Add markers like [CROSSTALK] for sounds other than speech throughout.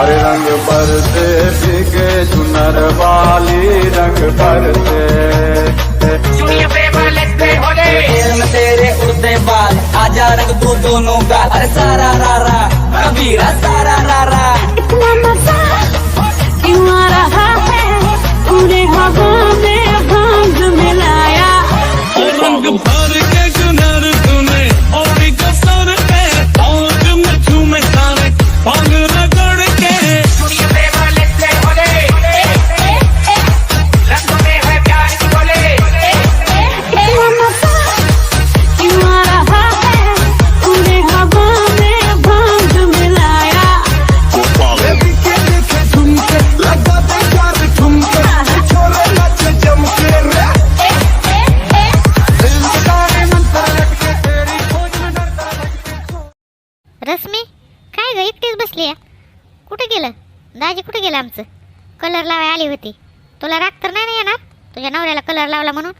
अरे रंग बरसे भीगे चुनर वाली रंग तेरे में तेरे उड़ते बाल आजा रंग तू दोनों का। अरे सारा रारा कबीरा सारा रारा। आमचं कलर लावाय आली होती. तुला राग तर नाही ना येणार? तुझ्या नवऱ्याला कलर लावला म्हणून?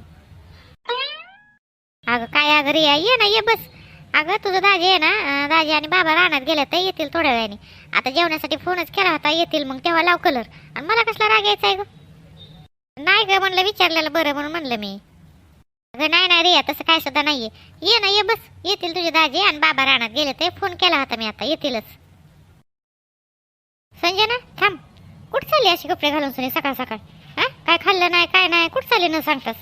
अगं काय अगं रिया? ये ना ये बस. अगं तुझं दाजी आहे ना दाजी आणि बाबा राहण्यात गेल्या तर येतील थोड्या वेळाने. आता जेवणासाठी फोनच केला होता येतील मग तेव्हा लाव कलर. आणि मला कसला राग यायचा आहे ग? नाही ग म्हणलं विचारलेलं बरं म्हणून म्हणलं मी. अगं नाही नाही रिया तसं काय सुद्धा नाहीये. ये ना ये बस. येतील तुझे दाजी आणि बाबा राहण्यात गेले ते फोन केला होता मी आता येतीलच. संजना थांब. कुठं चालली अशी कपडे घालून सुनी सकाळ सकाळ? हा? काय खाल्लं नाही काय नाही कुठं चालली न सांगतास?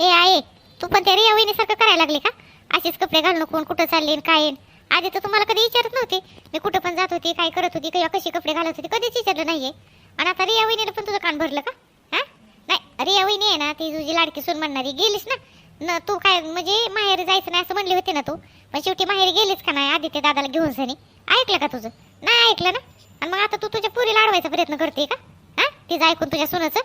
ए आहे तू पण त्या रिया वहिनीसारखं करायला लागली का? अशीच कपडे घालून कोण कुठं चालले काय आहे? आधी तर तुम्हाला कधी विचारत नव्हते. मी कुठं पण जात होती काय करत होती किंवा कशी कपडे घालत होती कधीच विचारलं नाहीये. आणि आता रिया वहिनीला पण तुझं कान भरलं का? हा? नाही रिया वहिनी आहे ना ती तुझी लाडकी सून म्हणणारी गेलीस ना? न तू काय म्हणजे माहेरी जायचं नाही असं म्हणली होती ना तू? पण शेवटी माहेरी गेलीच का नाही आदित्य दादाला घेऊन सनी? ऐकलं का तुझं? नाही ऐकलं ना? आणि मग आता तू तुझ्या पुरीला अडवायचा प्रयत्न करते का? हा? तिचं ऐकून तुझ्या सुनाचं?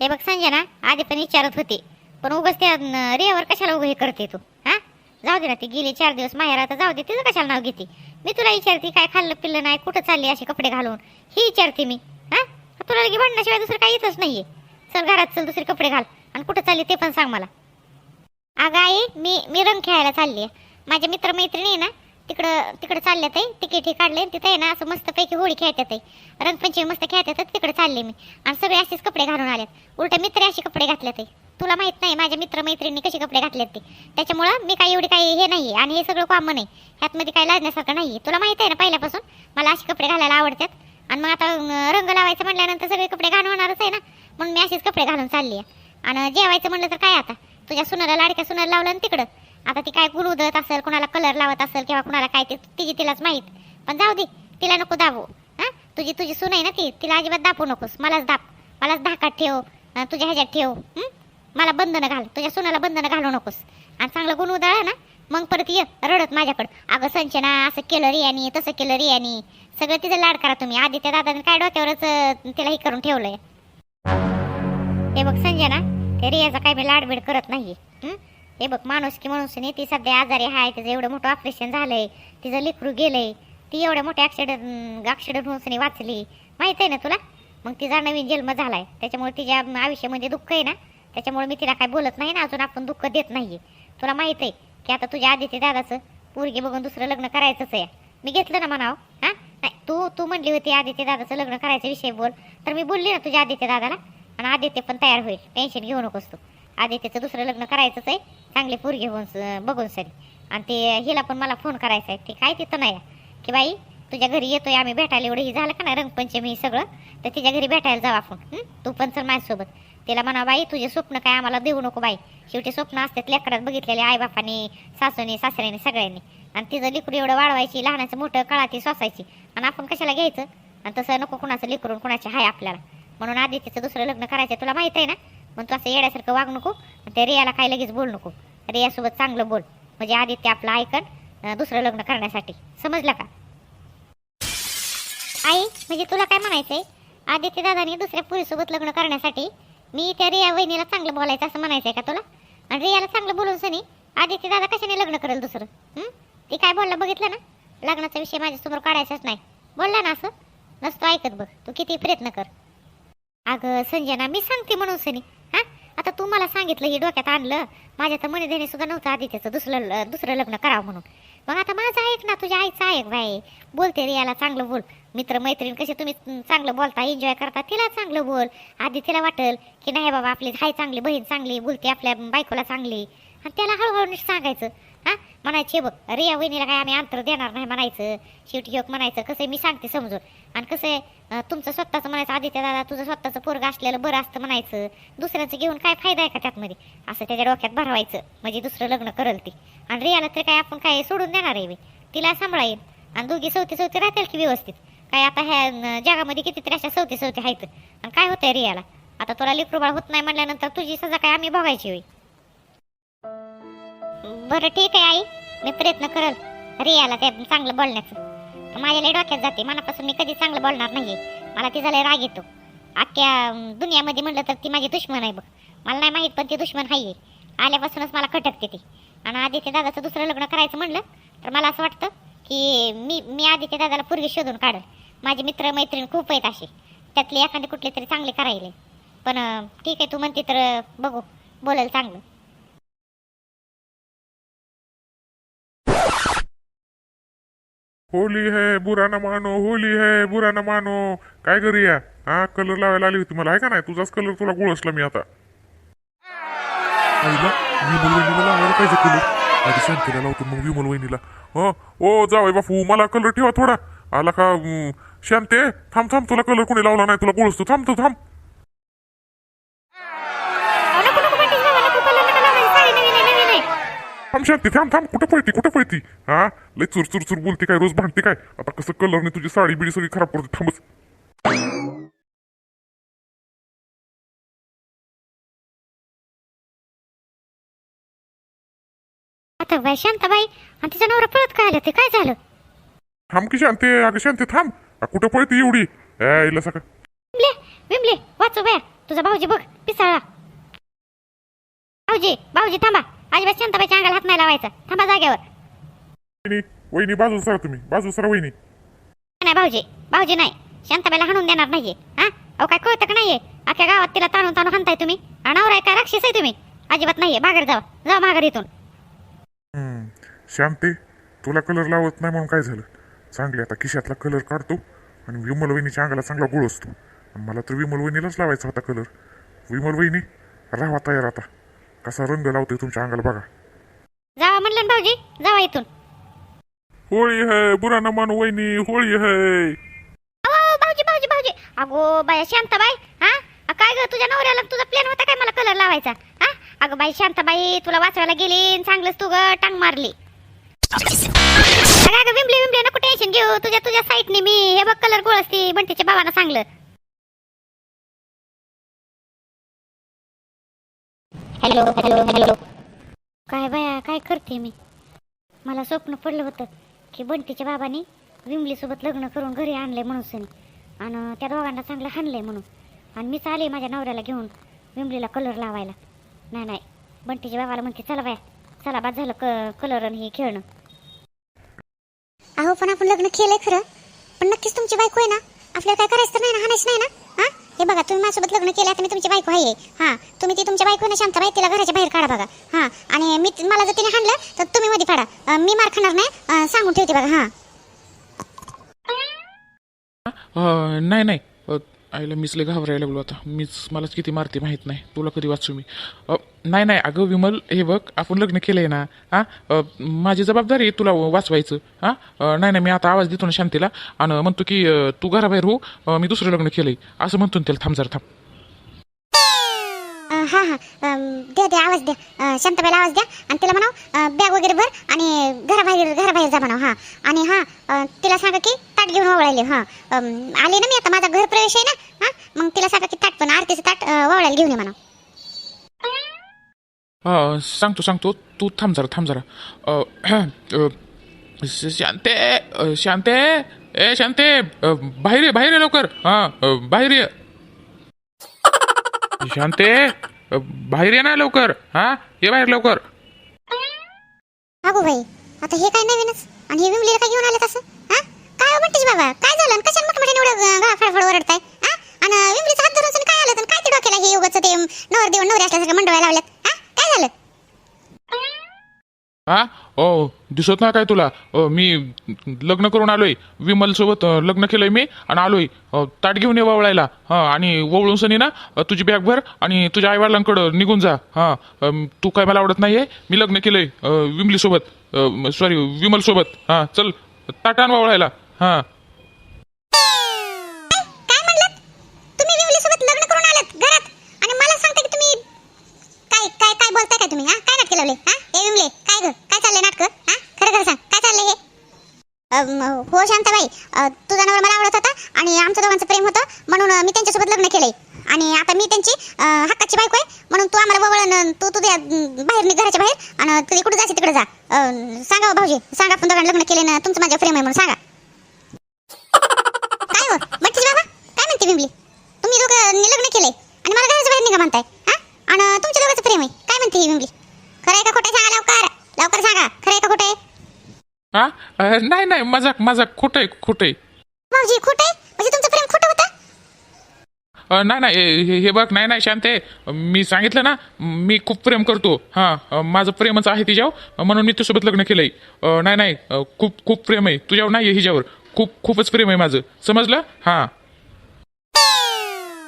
हे बघ संजना आधी पण विचारत होती पण उगाच त्या रेवर कशाला उभं हे करते तू? हा? जाऊ दे ना ती गेली चार दिवस माहेर आता जाऊ दे तिचं कशाला नाव घेते? मी तुला विचारते काय खाल्लं पिल्लं नाही कुठं चालली असे कपडे घालून? ही विचारते मी हा? तुला लगे भांडण्याशिवाय दुसरं काही येतच नाहीये. चल घरात चल दुसरे कपडे घाल. आणि कुठं चालली ते पण सांग मला. अगं आई मी मी रंग खेळायला चालली आहे माझ्या मित्रमैत्रिणी आहे ना तिकडं तिकडं चालले आहे तिकीट हे काढले तिथे आहे ना असं मस्तपैकी होळी खेळतात आहे रंगपंचमी मस्त खेळतात आहे, तिकडे चालले मी. आणि सगळे असेच कपडे घालून आलेत. उलट मित्र असे कपडे घातलेत आहे तुला माहीत नाही माझ्या मित्रमैत्रिणी कसे कपडे घातलेत ते. त्याच्यामुळं मी काही एवढी काही हे नाही आणि हे सगळं कॉमन आहे. ह्यातमध्ये काही लाजण्यासारखं नाही. तुला माहीत आहे ना पहिल्यापासून? मला असे कपडे घालायला आवडतात. आणि मग आता रंग लावायचं म्हटल्यानंतर सगळे कपडे घालून होणारच आहे ना. म्हणून मी असेच कपडे घालून चालली आहे. आणि जेवायचं म्हणलं तर काय आता? तुझ्या सुनाला लाडक्या सुनाला लावलं आणि तिकडं. आता ती काय गुण उधळत असेल कुणाला कलर लावत असेल किंवा कुणाला काय ते तिची तिलाच माहीत. पण जाऊ दे तिला नको दाबू. हां? तुझी तुझी सून आहे ना ती? तिला अजिबात दाबू नकोस. मलाच दाब. मलाच धाकात ठेव. तुझ्या ह्याच्यात ठेव. मला बंधनं घाल. तुझ्या सुनाला बंधनं घालू नकोस. आणि चांगलं गुण उधळा ना मग परत ये रडत माझ्याकडं. अगं संचना असं केलं रियानी तसं केलं रियानी सगळं तिचं लाड करा तुम्ही. आदित्य दादाने काय डोक्यावरच तिला हे करून ठेवलंय? हे बघ संजना ते रियाचा काय मी लाडबीड करत नाही हे बघ माणूस की माणूस नाही ती सध्या आजारी आहे तिचं एवढं मोठं ऑपरेशन झालंय तिचं लेकरू गेलंय ती एवढ्या मोठ्या ॲक्सिडंट ॲक्सिडेंट होऊन सनी वाचली. माहीत आहे ना तुला? मग तिचा नवीन जन्म झालाय. त्याच्यामुळे तिच्या आयुष्यामध्ये दुःख आहे ना? त्याच्यामुळे मी तिला काय बोलत नाही ना अजून आपण दुःख देत नाहीये. तुला माहीत आहे की आता तुझ्या आदित्य दादाचं पोरगी बघून दुसरं लग्न करायचंच आहे. मी घेतलं ना म्हणाव? हा? नाही तू तू म्हणली होती आदित्य दादाचं लग्न करायचा विषय बोल. तर मी बोलली ना तुझ्या आदित्य दादाला. आणि आदित्य पण तयार होईल. टेन्शन घेऊ नकोस तू. आदित्यचं दुसरं लग्न करायचंच आहे. चांगले पोरगी होऊन बघून सरी. आणि ते हिला पण मला फोन करायचा आहे. ते काय तिथं नाही. की बाई तुझ्या घरी येतोय आम्ही भेटायला. एवढं हे झालं का ना रंगपंचमी हे सगळं. तर तिच्या घरी भेटायला जाऊ आपण तू पण चल माझ्यासोबत. तिला म्हणा बाई तुझे स्वप्न काय आम्हाला देऊ नको बाई. शेवटी स्वप्न असतात लेकरात बघितलेले आईबापाने सासूने सासऱ्याने सगळ्यांनी. आणि तिचं लिकरू एवढं वाढवायची लहानाचं मोठं कळाती सोसायची. आणि आपण कशाला घ्यायचं? आणि तसं नको कुणाचं लिकरून कुणाचे हाय आपल्याला. म्हणून आधी तिचं दुसरं लग्न करायचं तुला माहीत आहे ना? मग तू असं येड्यासारखं वाग नको त्या रियाला काय लगेच बोल नको. रियासोबत चांगलं बोल. म्हणजे आदित्य आपलं ऐकन दुसरं लग्न करण्यासाठी. समजलं का? आई म्हणजे तुला काय म्हणायचंय? आदित्य दादानी दुसऱ्या पुरीसोबत लग्न करण्यासाठी मी त्या रिया वहिनीला चांगलं बोलायचं असं म्हणायचंय का तुला? आणि रियाला चांगलं बोलून सनी आदित्य दादा कशाने लग्न करेल दुसरं? ती काय बोलला बघितलं ना? लग्नाचा विषय माझ्यासमोर काढायचाच नाही. बोलला ना असं? नसतो ऐकत बघ. तू किती प्रयत्न कर. अगं संजना मी सांगते म्हणून सनी. आता तू मला सांगितलं हे डोक्यात आणलं. माझ्या तर मनी देणे सुद्धा नव्हतं आधी त्याचं दुसरं ल- दुसरं लग्न करावं म्हणून. मग आता माझं ऐक ना तुझ्या आईचं ऐक बाई. बोलते रे याला चांगलं बोल. मित्र मैत्रीण कसे तुम्ही चांगलं बोलता एन्जॉय करता तिला चांगलं बोल. आधी तिला वाटेल की नाही बाबा आपली हाय चांगली बहीण चांगली बोलते आपल्या बायकोला चांगली. आणि त्याला हळूहळू सांगायचं. हां? म्हणायचे बघ रिया वहिनीला काय आम्ही अंतर देणार नाही म्हणायचं. शेवटी योग म्हणायचं कसं आहे, मी सांगते समजून. आणि कसं आहे तुमचं स्वतःचं म्हणायचं आदित्य दादा तुझं स्वतःचं पोरग असलेलं बरं असतं म्हणायचं. दुसऱ्याचं घेऊन काय फायदा आहे का त्यातमध्ये? असं त्याच्या डोक्यात भरवायचं. म्हणजे दुसरं लग्न करल ती. आणि रियाला तर काय आपण काय सोडून देणार आहे बे. तिला सांभाळेल आणि दोघी सवती सवती राहतील की व्यवस्थित? काय आता ह्या जगामध्ये कितीतरी अशा सवती सवती आहेत. आणि काय होतंय रियाला? आता तुला लेकरूबाळ होत नाही म्हणल्यानंतर तुझी सजा काय आम्ही बघायची होई बरं ठीक आहे आई. मी प्रयत्न करल. रियाला ते चांगलं बोलण्याचं. माझ्या लय डोक्यात जाते. मनापासून मी कधी चांगलं बोलणार नाही मला तिचा लय राग येतो. अख्ख्या दुनियामध्ये म्हणलं तर ती माझी दुश्मन आहे बघ. मला नाही माहीत पण ती दुश्मन आहे आल्यापासूनच मला खटकते ती. आणि आदित्य दादाचं दुसरं लग्न करायचं म्हणलं तर मला असं वाटतं की मी मी आदित्य दादाला पूर्वी शोधून काढल. माझे मित्र मैत्रीण खूप आहेत असे. त्यातली एखादी कुठली तरी चांगले करायले. पण ठीक आहे तू म्हणते तर बघू. बोलेल चांगलं. होली है बुरा ना मानो होली है बुरा ना मानो. काय करूया हा कलर लावायला आली होती मला आहे का नाही तुझाच कलर तुला गोळसला मी आता. आईला विमल वहिनीला लावायला पाहिजे कलर आधी शांतीला लावतो मग विमल वहिनीला. हो? ओ जावय बापू मला कलर ठेवा थोडा. आला का शांते थांब थांब तुला कलर कोणी लावला नाही तुला गोळसतो. थांब तू थांब. थांब शांती थांब थांब. कुठं पळती कुठं पळती? हा? लय चुर चुर चुर बोलते काय? रोज भांडते काय? आता कसं कलरने तुझी साडी बिडी सगळी खराब करते थांबच. आता बाई शांताबाई आणि तिचा नवरा पळत काय आलं? ते काय झालं? थांब की शांती अगं शांती थांब. आ, कुठं पळती एवढी? ए इला सका विमले विमले वाचो बाया तुझा भाऊजी बघ पिसाळा. भाऊजी भाऊजी थांबा. अजिबात शांताबाईच्या अंगाला हात नाही लावायचा. थांबा जागेवर. वहिनी वहिनी बाजू सरा तुम्ही. बाजू सरा वहिनी. नाही भाऊजी. भाऊजी नाही. शांताबाईला हाणून देणार नाहीये. हा? अहो काय कळतं का नाहीये? अख्ख्या गावात तिला ताणून ताणून हाणताय तुम्ही. अनावर आहे काय राक्षस आहे तुम्ही. अजिबात नाहीये. माघार जावा. जावा माघार इथून. हम्म, शांती तुला कलर लावत नाही म्हणून काय झालं? चांगले आता खिशातला कलर काढतो आणि विमल वहिनीच्या अंगाला चांगला गुळ असतो. आणि मला तर विमल वहिनीलाच लावायचा होता कलर विमल वहिनी राहा तयार आता. कसा रंग लावतोय तुमच्या अंगाला बघा. जावा म्हणलं ना भाऊजी जावा इथून. होळी है बुरा न मानू वहिनी होळी है अहो भाऊजी भाऊजी भाऊजी. अगो बाया शांताबाई हा? अ, काय ग तुझ्या नवऱ्याला तुझा प्लॅन होता काय मला कलर लावायचा? हा? अगं बाई शांताबाई तुला वाचवायला गेली चांगलंच तू ग टांग मारली. अगं अगं विंबले विंबले नको टेन्शन घेऊ. तुझ्या तुझ्या साईटने मी हे बघ कलर गोळ असते बंटीच्या बाबांना सांगलं. Hello hello hello. काय बाया काय करते मी? मला स्वप्न पडलं होतं की बंटीच्या बाबांनी विमलीसोबत लग्न करून घरी आणलंय म्हणून सनी. आणि त्या दोघांना चांगलं हाणलंय म्हणून. आणि मीच आले माझ्या नवऱ्याला घेऊन विमलीला कलर लावायला. नाही नाही. बंटीच्या बाबाला म्हणते चला बाया चला बाद झालं क कलर आणि हे खेळणं. अहो पण आपण लग्न केलंय खरं. पण नक्कीच तुमची बायको आहे ना? आपल्याला काय करायचं तर नाही ना? हाणायचं नाही ना? हा? हे बघा तुम्ही माझ्यासोबत लग्न केलं आता मी तुमची बायको आहे. हा तुम्ही ती तुमच्या बायको ना शांताबाई तिला घराच्या बाहेर काढा बघा. हा आणि मी मला जर तिने हाणलं तर तुम्ही मध्ये काढा. मी मार खाणार नाही सांगून ठेवते बघा हा. नाही नाही. आईला मीच लय घाबरायला लागलो आता. मीच मलाच किती मारते माहीत नाही. तुला कधी वाचू मी? नाही नाही अगं विमल हे बघ आपण लग्न केलंय ना हां? माझी जबाबदारी आहे तुला वाचवायचं हां? नाही नाही मी आता आवाज देतो ना शांतीला. आणि म्हणतो की तू घराबाहेर हो मी दुसरं लग्न केलंय. असं म्हणतो ना त्याला थांब जरा थांब. हा हा. द्या द्या आवाज द्या. शांताबाईला आवाज द्या. आणि तिला म्हणाव बॅग वगैरे भर आणि घराबाहेर घराबाहेर जा म्हणाव हा. आणि हा तिला सांगा की ताट घेऊन ओवळायले हा. आले ना मी आता माझा घर प्रवेश आहे ना हा. मग तिला सांगा की ताट पण आरतीचं ताट अं, ओवळायला घेऊन ये म्हणाव. अ, सांगतो सांगतो. तू थांब जरा थांब जरा. शांते शांते ए शांते बाहेर ये बाहेर ये लवकर. हां बाहेर ये. शांते. बाहेर ये ना लवकर हां? ये बाहेर लवकर. अगो बाई आता हे काय नवीनच? आणि हे विमलीला काय घेऊन आलं तसं हा? काय म्हणतेस बाबा? काय झालं? आणि कशाला मोठमोठ्याने एवढं ग- गा- फडफड ओरडताय? हा? आणि विमलीचा हात धरून काय आलं? तर काय ते डोक्याला हे उगाच ते नवर देऊन नवरी असल्यासारखं मंडळाला लावल्यात? हा? काय झालं? हा? ओ दिसत नाही काय तुला? अ, मी लग्न करून आलोय. विमलसोबत अ, लग्न केलंय मी आणि आलोय. अ, ताट घेऊन ये वळायला हा आणि वळून सनी ना अ, तुझी बॅग भर आणि तुझ्या आईवडिलांकडं निघून जा. हा अम, तू काय मला आवडत नाहीये? मी लग्न केलंय अ, विमली सॉरी विमलसोबत. हा चल ताटान आण वळायला हा. काय म्हणलात? तुम्ही विमली सोबत लग्न करून आलात घरात? आणि मला सांगता की तुम्ही काय काय काय बोलताय काय तुम्ही हा? काय नाटक लावले हा? ए विमले. चाललंय नाटक? हा? खरं खरं सांग. काय चाललंय हे? अम, हो शांताबाई. अ, तुझा नवरा मला आवडत होता आणि आमचं दोघांचं प्रेम होतं. म्हणून अ, मी त्यांच्यासोबत लग्न केलंय. आणि आता मी त्यांची अ, हक्काची बायको आहे. म्हणून तू आम्हाला वळण तू तुझ्या बाहेर निघ घराच्या बाहेर. आणि कधी कुठे जायचं तिकडे जा. अ, सांगा हो भाऊजी. सांगा आपण दोघांना लग्न केले ना तुमचं माझ्या प्रेम आहे म्हणून सांगा. काय हो? बच्चीची बाबा? काय म्हणते बिंबली? तुम्ही दोघं लग्न केलंय. आणि मला घराच्या बाहेर निघा म्हणताय. हा? आणि तुमच्या दोघांचं प्रेम आहे. काय म्हणते ही बिंबली खरं आहे का खोटं आहे? सांगा लवकर लवकर सांगा खरं आहे का खोटं आहे हा? अ, नाही नाही मजाक मजाक खोटं आहे खोटं आहे भाऊजी खोटं आहे? म्हणजे तुमचं प्रेम खोटं होतं? अ, नाही नाही हे- हे- हे बघ नाही नाही शांत आहे मी सांगितलं ना मी खूप प्रेम करतो. हां अ, माझं प्रेमच आहे तिच्यावर म्हणून मी तुझ्यासोबत लग्न केलंय. अ, नाही नाही अ, खूप खूप प्रेम आहे. तुझ्यावर नाही आहे हिच्यावर. खूप खूपच प्रेम आहे माझं. समजलं? हां.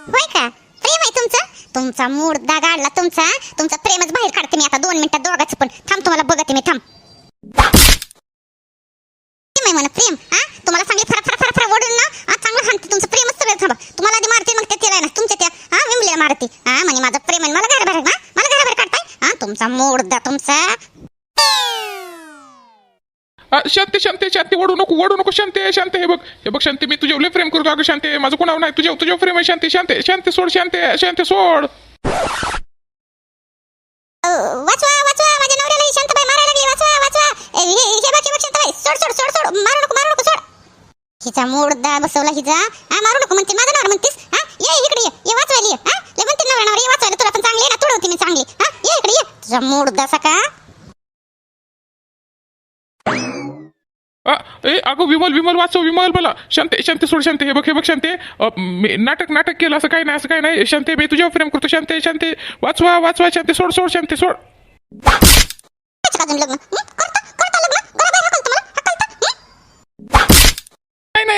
होय का? प्रेम आहे तुमचं? तुमचा मुर्दा गाडला तुमचा तुमचा प्रेमच बाहेर काढते मी आता दोन मिनिटात दोघांचं पण. थांब तुम्हाला बघते मी थांब. प्रेम आहे म्हणा प्रेम हा तुम्हाला चांगली फरा फरा फरा फरा ओढून ना हा, चांगलं हाणते तुमचं प्रेमच सगळं थांबा. तुम्हाला आधी मारते मग त्या तिला ना तुमच्या त्या हा विमलीला मारते. हा म्हणजे माझं प्रेम आहे मला घरा बाहेर हा मला घरा बाहेर काढताय? हा तुमचा मुर्दा तुमचा. अ, शांती शांती शांती ओढू नको ओढू नको शांती शांती हे बघ हे बघ शांती मी तुझ्या प्रेम करतो अगं शांती माझं कोणावर नाही तुझ्या तुझ्या प्रेम आहे शांती शांती शांती सोड शांती शांती सोड. अ, वाचवा. सोड सोड सोड सोड. मारू नको मारू नको सोड. हिचा मुर्दा बसवला हिचा. हा मारू नको म्हणते. माझा नवरा म्हणतेस? हा? ये इकडे ये. ये वाचवायला ये. हा? ले म्हणते नवरा नवरा ये वाचवायला. तुला पण चांगली आहे ना? तुडवते मी चांगली. हा? ये इकडे ये. तुझा मुर्दा सका अ, ए अगं विमल विमल वाचव विमल मला. शांती शांती सोड शांती. हे बघ हे बघ शांती. नाटक नाटक केलं. असं काही नाही असं काही नाही. शांती मी तुझ्यावर प्रेम करतो. शांती शांती. वाचवा वाचवा शांती. सोड सोड शांती सोड त्याचं अजून लग्न हं? करता करता लग्न घराबाहेर हाकलतं मला हाकलतं हं?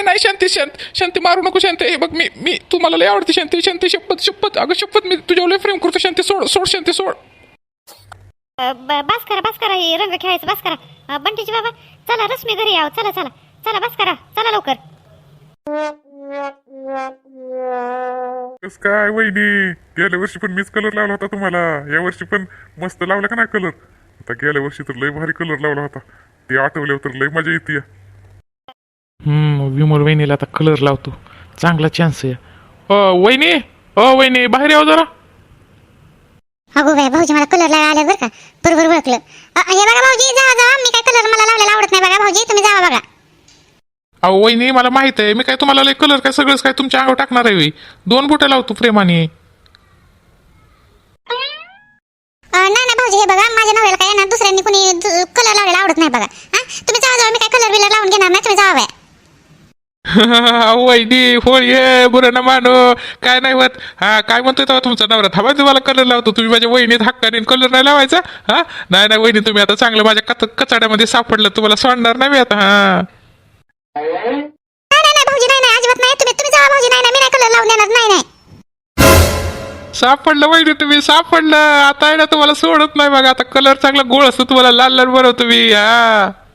नाही शांती शांत शांती मारू नको शांती. हे बघ मी मी तुम्हाला लय आवडते शांती शांती शपथ शपथ. अगं शपथ मी तुझ्यावर लय प्रेम करतो शांती. सोड सोड शांती सोड. अ, ब- बस करा बस करा हे रंग खेळायचं बस करा. अ, बंटीची बाबा चला रश्मी घरी याव चला चला. चला बस करा चला लवकर. कस काय वहिनी? गेल्या वर्षी पण मीच कलर लावला होता तुम्हाला. या वर्षी पण मस्त लावला का नाही कलर आता गेल्या वर्षी तर लय भारी कलर लावला होता. ते आठवल्यावर तर लय मजा येते. हम्म विमल वहिनीला आता कलर लावतो. चांगला चान्स आहे. अ वहिनी? अ वहिनी बाहेर यावं जरा. अगो बाय भाऊजी मला कलर लावायला आले बरं का? बरोबर ओळखलं. अ, हे बघा भाऊजी जा जा. मी काय कलर मला लावलेला आवडत नाही बघा भाऊजी. तुम्ही जावा बघा. अहो वहिनी मला माहीत आहे. मी काय तुम्हाला लय कलर काय सगळंच काय तुमच्या अंगावर टाकणार आहे. दोन बोटं लावतो प्रेमाने. अ, नाही नाही भाऊजी हे बघा माझ्या नवऱ्याला काय ना दुसऱ्यांनी कुणी कलर लावलेला आवडत नाही बघा. हा? तुम्ही जावा जावा मी काय कलर बिलर लावून घेणार नाही तुम्ही जावा बाय [LAUGHS] वहिनी होळी आहे बुरं ना मानो. काय नाही होत. हा काय म्हणतोय तेव्हा तुमचा नवरा? थांबा तुम्हाला कलर लावतो. तुम्ही माझ्या वहिनीत हक्काने कलर नाही लावायचा? हा? नाही नाही वहिनी तुम्ही आता चांगलं माझ्या कच कचाड्यामध्ये सापडलं. तुम्हाला सोडणार नाही मी आता हा. तुम्ही तुम्ही सापडलं वहिनी तुम्ही सापडलं. आता आहे ना तुम्हाला सोडत नाही बघा. आता कलर चांगला गोळ असतो. तुम्हाला लाल लाल बनवतो मी हा हो.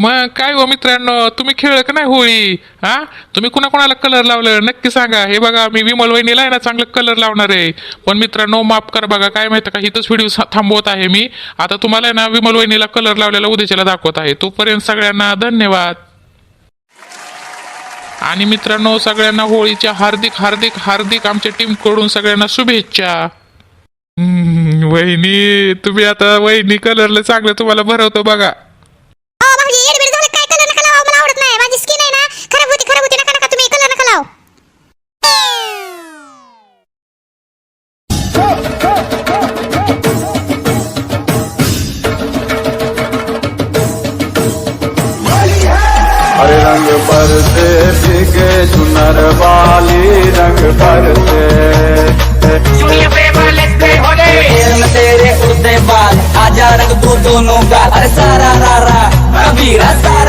मग काय हो मित्रांनो तुम्ही खेळ का नाही होळी? हा? तुम्ही कुणाकोणाला कलर लावलं? नक्की सांगा. हे बघा मी विमल वहिनीला आहे ना चांगलं कलर लावणार आहे. पण मित्रांनो माफ कर बघा काय माहिती का इथंच व्हिडिओ थांबवत आहे मी. आता तुम्हाला आहे ना विमल वहिनीला कलर लावलेला उद्याच्याला दाखवत आहे. तोपर्यंत सगळ्यांना धन्यवाद. आणि मित्रांनो सगळ्यांना होळीच्या हार्दिक हार्दिक हार्दिक आमच्या टीमकडून सगळ्यांना शुभेच्छा. वहिनी तुम्ही आता वहिनी कलरला चांगलं तुम्हाला भरवतो बघा. हरे रंग परते फिके चुनर वाली रंग परते तेरे उड़ते बाल आजा रख दो दोनों का। अरे सारा रारा कबीरा सारा।